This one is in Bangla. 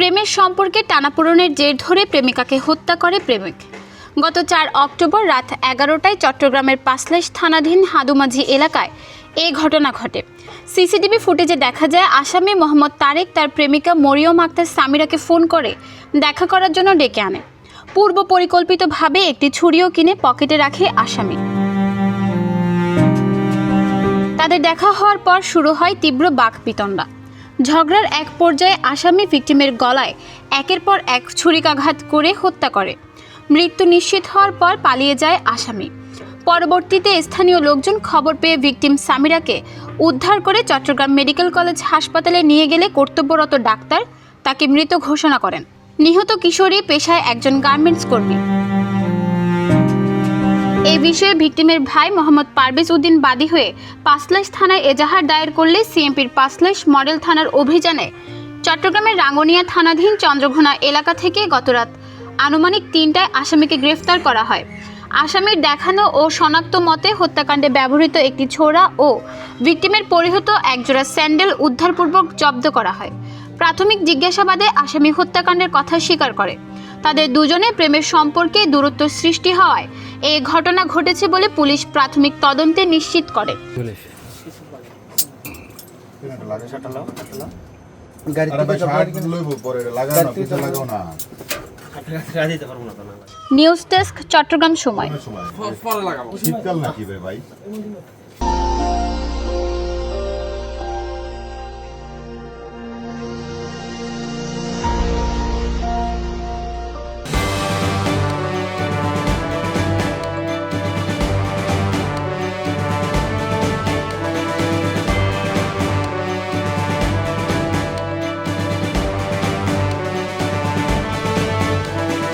প্রেমের সম্পর্কে টানাপোড়েনের জের ধরে প্রেমিকাকে হত্যা করে প্রেমিক। গত চার অক্টোবর রাত এগারোটায় চট্টগ্রামের পাঁচলাইশ থানাধীন হাদুমাঝি এলাকায় এই ঘটনা ঘটে। সিসিটিভি ফুটেজে দেখা যায়, আসামি মোহাম্মদ তারেক তার প্রেমিকা মরিয়ম আক্তার সামিরাকে ফোন করে দেখা করার জন্য ডেকে আনে। পূর্ব পরিকল্পিতভাবে একটি ছুরিও কিনে পকেটে রাখে আসামি। তাদের দেখা হওয়ার পর শুরু হয় তীব্র বাকপিতণ্ডা। ঝগড়ার এক পর্যায়ে আসামি ভিকটিমের গলায় একের পর এক ছুরিকাঘাত করে হত্যা করে। মৃত্যু নিশ্চিত হওয়ার পর পালিয়ে যায় আসামি। পরবর্তীতে স্থানীয় লোকজন খবর পেয়ে ভিকটিম সামিরাকে উদ্ধার করে চট্টগ্রাম মেডিকেল কলেজ হাসপাতালে নিয়ে গেলে কর্তব্যরত ডাক্তার তাকে মৃত ঘোষণা করেন। নিহত কিশোরী পেশায় একজন গার্মেন্টস কর্মী। এই বিষয়ে ভিকটিমের ভাই মোহাম্মদ পারভেজ উদ্দিন বাদী হয়ে পাঁচলাইশ থানায় এজাহার দায়ের করলে সিএমপির পাঁচলাইশ মডেল থানার অভিযানে। চট্টগ্রামের রাঙ্গনিয়া থানাধীন চন্দ্রঘোনা এলাকা থেকে গতরাত আনুমানিক তিনটায় আসামিকে গ্রেফতার করা হয়। আসামির দেখানো ও শনাক্ত মতে হত্যাকাণ্ডে ব্যবহৃত একটি ছোড়া ও ভিকটিমের পরিহিত একজোড়া স্যান্ডেল উদ্ধারপূর্বক জব্দ করা হয়। প্রাথমিক জিজ্ঞাসাবাদে আসামি হত্যাকাণ্ডের কথা স্বীকার করে। তাদের দুজনে প্রেমের সম্পর্কে দূরত্ব সৃষ্টি হওয়ায় এই ঘটনা ঘটেছে বলে পুলিশ প্রাথমিক তদন্তে নিশ্চিত করে। নিউজ ডেস্ক চট্টগ্রাম সময়। শীতকাল নাকি ভাই?